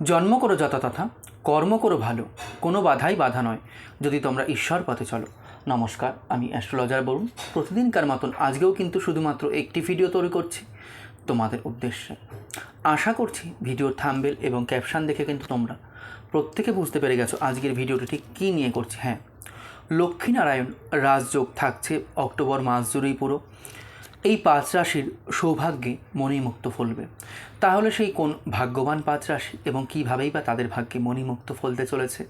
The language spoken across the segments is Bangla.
জন্ম করো যত তথা, কর্ম করো ভালো, কোনো বাধাই বাধা নয়, যদি তোমরা ঈশ্বর পথে চলো। নমস্কার, আমি অ্যাস্ট্রোলজার বরুণ। প্রতিদিনকার মতন আজকেও কিন্তু শুধুমাত্র একটি ভিডিও তৈরি করছি তোমাদের উদ্দেশ্যে। আশা করছি ভিডিওর থাম্বেল এবং ক্যাপশন দেখে কিন্তু তোমরা প্রত্যেকে বুঝতে পেরে গেছো আজকের ভিডিওটি ঠিক কী নিয়ে করছি। হ্যাঁ লক্ষ্মীনারায়ণ রাজযোগ থাকছে অক্টোবর মাস জুড়েই পুরো। এই পাঁচ রাশির সৌভাগ্যে মণিমুক্ত ফলবে। তাহলে সেই কোন ভাগ্যবান পাঁচ রাশি এবং কীভাবেই বা তাদের ভাগ্যে মণিমুক্ত ফলতে চলেছে?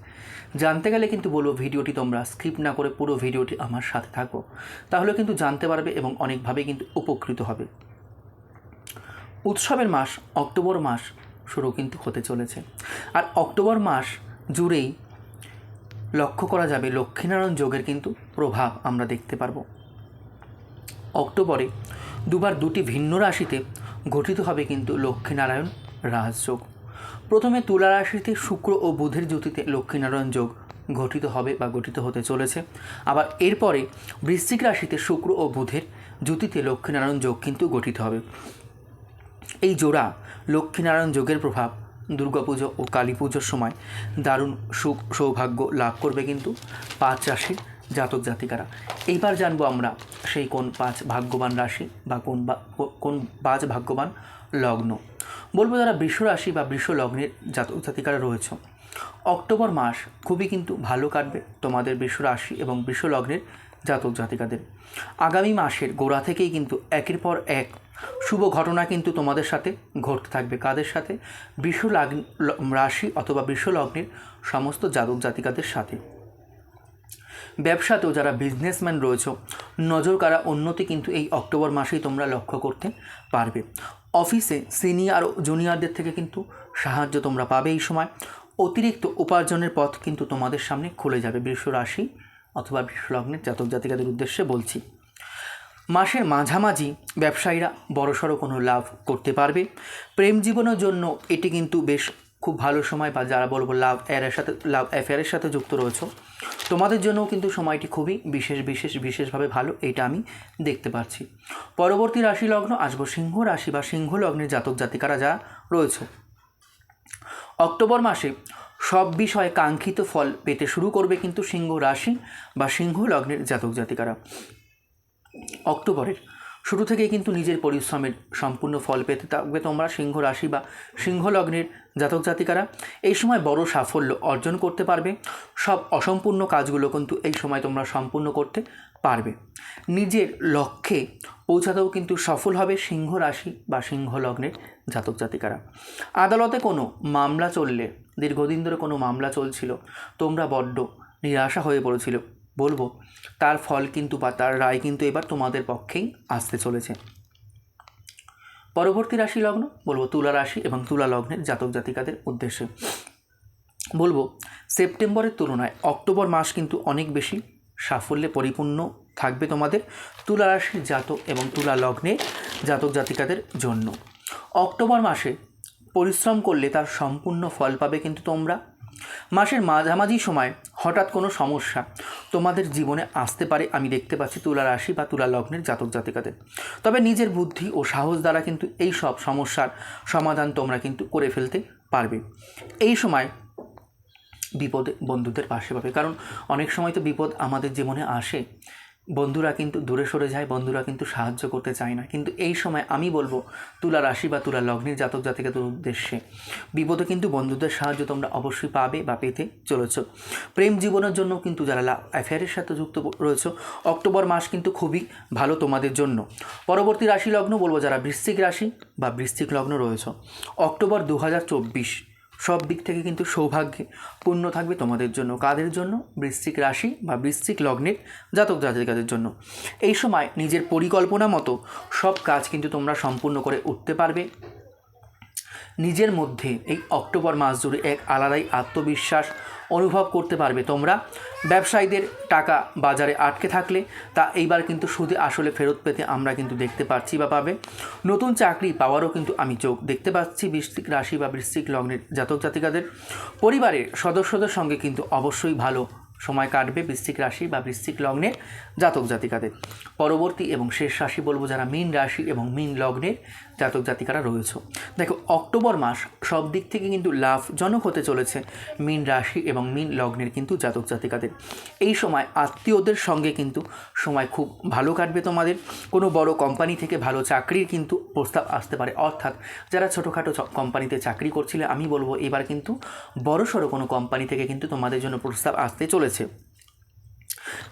জানতে গেলে কিন্তু বলব ভিডিওটি তোমরা স্কিপ না করে পুরো ভিডিওটি আমার সাথে থাকো। তাহলে কিন্তু জানতে পারবে এবং অনেকভাবে কিন্তু উপকৃত হবে। উৎসবের মাস অক্টোবর মাস শুরু কিন্তু হতে চলেছে। আর অক্টোবর মাস জুড়েই লক্ষ্য করা যাবে লক্ষ্মীনারায়ণ যোগের কিন্তু প্রভাব আমরা দেখতে পারব। অক্টোবরে দুবার দুটি ভিন্ন রাশিতে গঠিত হবে কিন্তু লক্ষ্মীনারায়ণ রাজযোগ প্রথমে তুলা রাশিতে শুক্র ও বুধের জ্যোতিতে লক্ষ্মীনারায়ণ যোগ গঠিত হবে বা গঠিত হতে চলেছে। আবার এরপরে বৃশ্চিক রাশিতে শুক্র ও বুধের জ্যোতিতে লক্ষ্মীনারায়ণ যোগ কিন্তু গঠিত হবে। এই জোড়া লক্ষ্মীনারায়ণ যোগের প্রভাব দুর্গাপুজো ও কালী পুজোর সময় দারুণ সুখ সৌভাগ্য লাভ করবে কিন্তু পাঁচ রাশির জাতক জাতিকারা। এইবার জানব আমরা সেই কোন পাঁচ ভাগ্যবান রাশি বা কোন কোন পাঁচ ভাগ্যবান লগ্ন। বলব যারা বৃষ রাশি বা বৃষ লগ্নের জাতক জাতিকারা রয়েছে, অক্টোবর মাস খুবই কিন্তু ভালো কাটবে তোমাদের বৃষ রাশি এবং বৃষ লগ্নের জাতক জাতিকাদের। আগামী মাসের গোড়া থেকেই কিন্তু একের পর এক শুভ ঘটনা কিন্তু তোমাদের সাথে ঘটতে থাকবে। কাদের সাথে? বিশ্ব রাশি অথবা বৃষ লগ্নের সমস্ত জাতক জাতিকাদের সাথে। ব্যবসাতেও যারা বিজনেসম্যান রয়েছে, নজর কারা উন্নতি কিন্তু এই অক্টোবর মাসেই তোমরা লক্ষ্য করতে পারবে। অফিসে সিনিয়র ও জুনিয়রদের থেকে কিন্তু সাহায্য তোমরা পাবে এই সময়। অতিরিক্ত উপার্জনের পথ কিন্তু তোমাদের সামনে খুলে যাবে বৃষ রাশি অথবা বৃষ লগ্নের জাতক জাতিকাদের উদ্দেশ্যে বলছি। মাসের মাঝামাঝি ব্যবসায়ীরা বড়সড় কোনো লাভ করতে পারবে। প্রেম জীবনের জন্য এটি কিন্তু বেশ খুব ভালো সময় বা যারা বলব লাভ অ্যারের সাথে লাভ অ্যাফেয়ারের সাথে যুক্ত রয়েছে, তোমাদের জন্যও কিন্তু সময়টি খুবই বিশেষ বিশেষ, বিশেষভাবে ভালো, এটা আমি দেখতে পাচ্ছি। পরবর্তী রাশি লগ্ন, আসব সিংহ রাশি বা সিংহ লগ্নের জাতক জাতিকারা যা রয়েছে। অক্টোবর মাসে সব বিষয়ে কাঙ্ক্ষিত ফল পেতে শুরু করবে কিন্তু সিংহ রাশি বা সিংহ লগ্নের জাতক জাতিকারা। অক্টোবরের শুরু থেকেই কিন্তু নিজের পরিশ্রমের সম্পূর্ণ ফল পেতে থাকবে তোমরা, সিংহ রাশি বা সিংহ লগ্নের জাতক জাতিকারা। এই সময় বড় সাফল্য অর্জন করতে পারবে। সব অসম্পূর্ণ কাজগুলো কিন্তু এই সময় তোমরা সম্পূর্ণ করতে পারবে। নিজের লক্ষ্যে পৌঁছাতেও কিন্তু সফল হবে সিংহ রাশি বা সিংহ লগ্নের জাতক জাতিকারা। আদালতে কোনো মামলা চললে, দীর্ঘদিন ধরে কোনো মামলা চলছিল, তোমরা বড্ড নিরাশা হয়ে পড়েছিল। বলব, তার ফল কিন্তু বা তার রায় কিন্তু এবার তোমাদের পক্ষেই আসতে চলেছে। পরবর্তী রাশি লগ্ন, বলব তুলা রাশি এবং তুলা লগ্নের জাতক জাতিকাদের উদ্দেশ্যে। বলব, সেপ্টেম্বরের তুলনায় অক্টোবর মাস কিন্তু অনেক বেশি সাফল্যে পরিপূর্ণ থাকবে তোমাদের তুলা রাশির জাতক এবং তুলা লগ্নের জাতক জাতিকাদের জন্য। অক্টোবর মাসে পরিশ্রম করলে তার সম্পূর্ণ ফল পাবে কিন্তু তোমরা। মাসের মাঝামাঝি সময় হঠাৎ কোনো সমস্যা তোমাদের জীবনে আসতে পারে আমি দেখতে পাচ্ছি তুলা রাশি বা তুলা লগ্নের জাতক জাতিকাদের। তবে নিজের বুদ্ধি ও সাহস দ্বারা কিন্তু এই সব সমস্যার সমাধান তোমরা কিন্তু করে ফেলতে পারবে। এই সময় বিপদে বন্ধুদের পাশে পাবে। কারণ অনেক সময় তো বিপদ আমাদের জীবনে আসে। বন্ধুরা কিন্তু দূরে সরে যায়, বন্ধুরা কিন্তু সাহায্য করতে চায় না। কিন্তু এই সময় আমি বলব, তুলা রাশি বা তুলা লগ্নের জাতক জাতিকাদের উদ্দেশ্যে, বিপদে কিন্তু বন্ধুদের সাহায্য তোমরা অবশ্যই পাবে বা পেতে চলেছ। প্রেম জীবনের জন্য কিন্তু যারা অ্যাফেয়ারের সাথে যুক্ত রয়েছে, অক্টোবর মাস কিন্তু খুবই ভালো তোমাদের জন্য। পরবর্তী রাশি লগ্ন বলব যারা বৃশ্চিক রাশি বা বৃশ্চিক লগ্ন রয়েছে, অক্টোবর দু হাজার চব্বিশ সব দিক থেকে কিন্তু সৌভাগ্যে পূর্ণ থাকবে তোমাদের জন্য। কাদের জন্য? বৃশ্চিক রাশি বা বৃশ্চিক লগ্নের জাতক জাতিকাদের জন্য। এই সময় নিজের পরিকল্পনা মতো সব কাজ কিন্তু তোমরা সম্পূর্ণ করে উঠতে পারবে। নিজের মধ্যে এই অক্টোবর মাস জুড়ে এক আলাদাই আত্মবিশ্বাস অনুভব করতে পারবে তোমরা। ব্যবসায়ীদের টাকা বাজারে আটকে থাকলে তা এইবার কিন্তু সুদে আসলে ফেরত পেতে আমরা কিন্তু দেখতে পাচ্ছি বা পাবে। নতুন চাকরি পাওয়ারও কিন্তু আমি চোখ দেখতে পাচ্ছি বৃশ্চিক রাশি বা বৃশ্চিক লগ্নের জাতক জাতিকাদের। পরিবারের সদস্যদের সঙ্গে কিন্তু অবশ্যই ভালো সময় কাটবে বৃশ্চিক রাশি বা বৃশ্চিক লগ্নের জাতক জাতিকাদের। পরবর্তী এবং শেষ রাশি বলব যারা মীন রাশি এবং মীন লগ্নের জাতক জাতিকারা রয়েছে। দেখো, অক্টোবর মাস সব দিক থেকে কিন্তু লাভজনক হতে চলেছে মীন রাশি এবং মীন লগ্নের কিন্তু জাতক জাতিকাদের। এই সময় আত্মীয়দের সঙ্গে কিন্তু সময় খুব ভালো কাটবে তোমাদের। কোনো বড় কোম্পানি থেকে ভালো চাকরির কিন্তু প্রস্তাব আসতে পারে। অর্থাৎ যারা ছোটোখাটো কোম্পানিতে চাকরি করছিলে, আমি বলব এবার কিন্তু বড়সড় কোনো কোম্পানি থেকে কিন্তু তোমাদের জন্য প্রস্তাব আসতে চলেছে।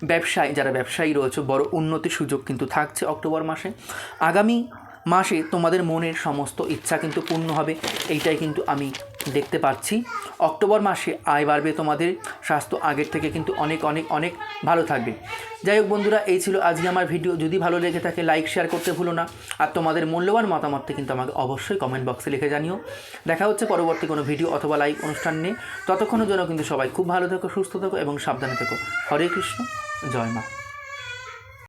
ব্যবসায়, যারা ব্যবসায়ী রয়েছে, বড় উন্নতির সুযোগ কিন্তু থাকছে অক্টোবর মাসে। আগামী মাসে তোমাদের মনের সমস্ত ইচ্ছা কিন্তু পূর্ণ হবে, এইটাই কিন্তু আমি দেখতে পাচ্ছি। অক্টোবর মাসে আয় বাড়বে তোমাদের, স্বাস্থ্য আগের থেকে কিন্তু অনেক অনেক অনেক ভালো থাকবে। যাই হোক বন্ধুরা, এই ছিল আজকে আমার ভিডিও। যদি ভালো লেগে থাকে লাইক শেয়ার করতে ভুলো না। আর তোমাদের মূল্যবান মতামতটা কিন্তু আমাকে অবশ্যই কমেন্ট বক্সে লিখে জানিও। দেখা হচ্ছে পরবর্তী কোনো ভিডিও অথবা লাইভ অনুষ্ঠান নিয়ে। ততক্ষণের জন্য কিন্তু সবাই খুব ভালো থেকো, সুস্থ থেকো এবং সাবধানে থেকো। হরে কৃষ্ণ, জয় মা।